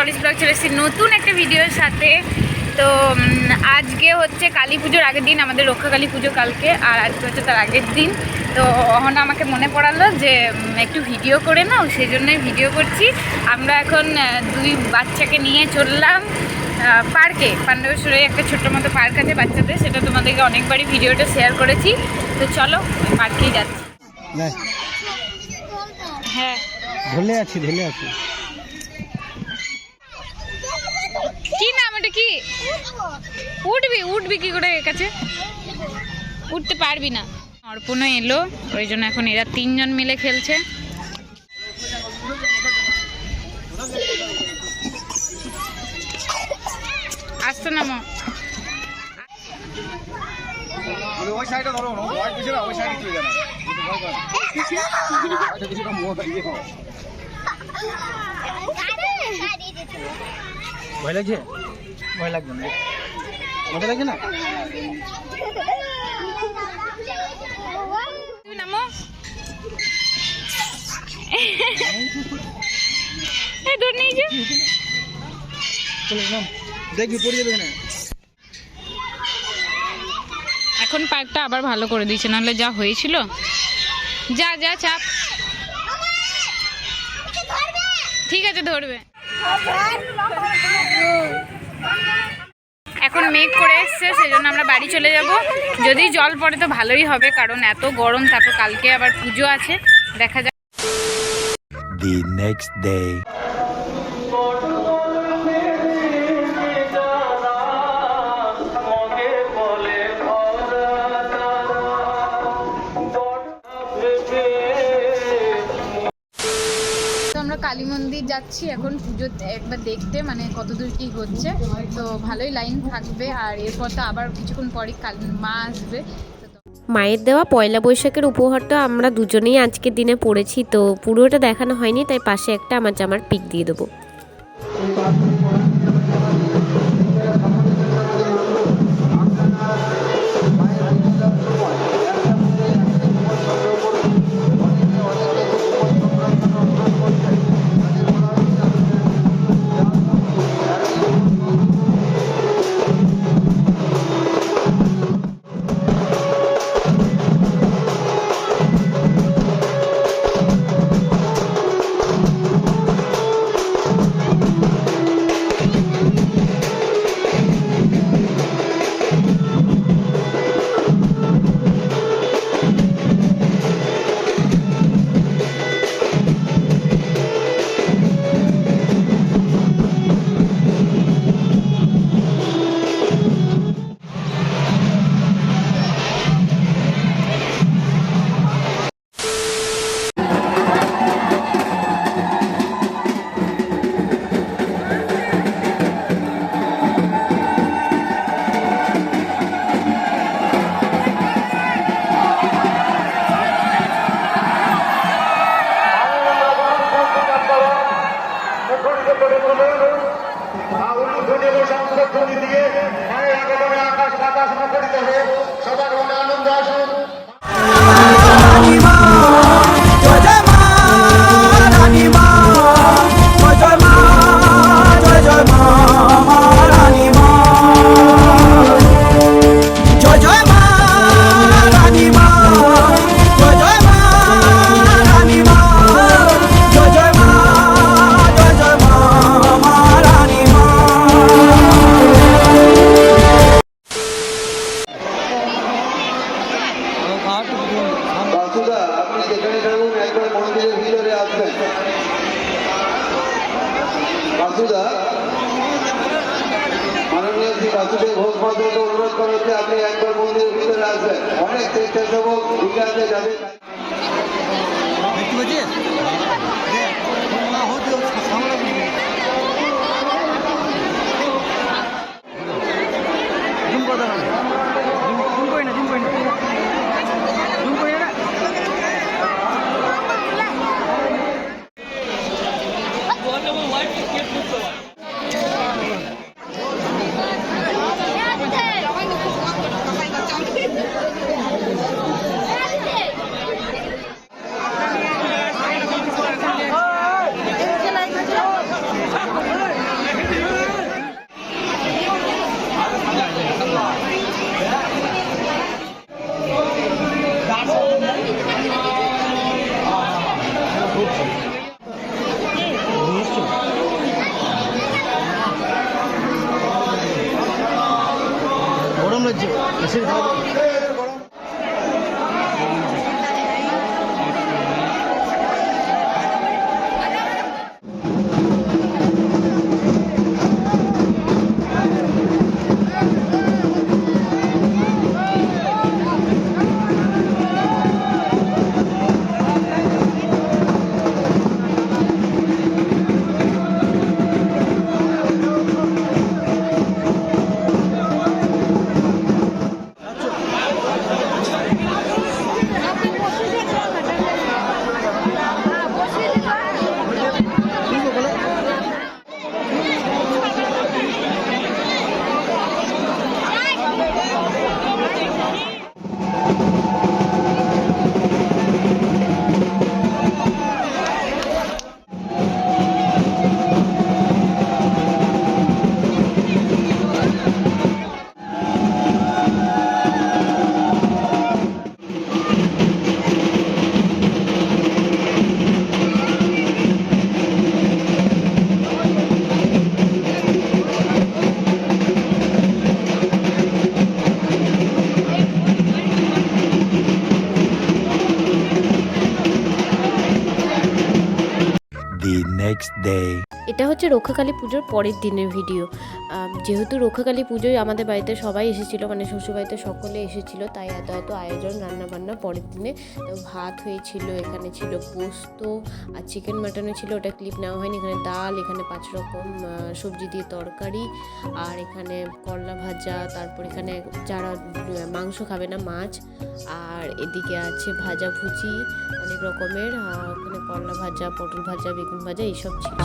Doris blog চলে এসেছি। নতুন একটা ভিডিওর সাথে। তো আজকে হচ্ছে কালী পুজোর আগের দিন আমাদের রক্ষা কালী পুজো কালকে আর আজকে হচ্ছে তার আগের দিন। তো অহনা আমাকে মনে পড়ালো যে একটু ভিডিও করে নাও সেই জন্যই ভিডিও করছি। আমরা এখন দুই বাচ্চাকে নিয়ে চললাম পার্কে। পাণ্ডবেশ্বরে একটা ছোট্ট মতো পার্ক আছে বাচ্চাদের সেটা তোমাদেরকে অনেকবারই ভিডিওটা শেয়ার করেছি। তো চলো পার্কেই যাচ্ছি। হ্যাঁ। ধরে আছি আছি কি নাম এটা কি উঠবি উঠবি কি করে কাছে? উঠতে পারবি না। অর্পণও এলো, ওই জন্য এখন এরা তিনজন মিলে খেলছে। আসতো না ওই ধরো ওই সাইডে চলে যাবে ভয় লাগছে? ভয় লাগবে না। মজা লাগছে না? দেখবি পড়ে যাবে এখন। পার্কটা আবার ভালো করে দিয়েছে নাহলে যা হয়েছিল। যা যা চাপ। ঠিক আছে ধরবে। এখন মেঘ করে এসছে সেজন্য আমরা বাড়ি চলে যাব। যদি জল পড়ে তো ভালোই হবে কারণ এত গরম তারপর কালকে আবার পুজো আছে। দেখা যাক। The next day. মন্দির যাচ্ছি এখন পুজো একবার দেখতে মানে কতদূর কি হচ্ছে। তো ভালোই লাইন থাকবে, আর এরপর তো আবার কিছুক্ষণ পরে কাল মা আসবে। মায়ের দেওয়া পয়লা বৈশাখের উপহার তো আমরা দুজনেই আজকের দিনে পড়েছি, তো পুরোটা দেখানো হয়নি, তাই পাশে একটা আমার জামার পিক দিয়ে দেবো। যেখানে থাকুন একবার মন্দিরের ভিতরে আসবেন। বাসুদা মাননীয় শ্রী বাসুদেব ঘোষ মহাশয়কে অনুরোধ করা হচ্ছে, আপনি একবার মন্দিরের ভিতরে আসবেন। অনেক স্বেচ্ছাসেবক বিকাশে যাবে। সামনে Let's see the next day. এটা হচ্ছে রক্ষাকালী পুজোর পরের দিনের ভিডিও যেহেতু রক্ষাকালী পুজোয় আমাদের বাড়িতে সবাই এসেছিল মানে শ্বশুরবাড়িতে সকলে এসেছিল, তাই এত এত আয়োজন, রান্নাবান্না পরের দিনে। তো ভাত হয়েছিল, এখানে ছিল পোস্ত আর চিকেন মাটনও ছিল, ওটা ক্লিপ নেওয়া হয়নি। এখানে ডাল, এখানে পাঁচ রকম সবজি দিয়ে তরকারি আর এখানে করলা ভাজা, তারপর এখানে যারা মাংস খাবে না, মাছ। আর এদিকে আছে ভাজা ভুজি, অনেক রকমের ওখানে করলা ভাজা, পটল ভাজা, বেগুন ভাজা, এইসব ছিল।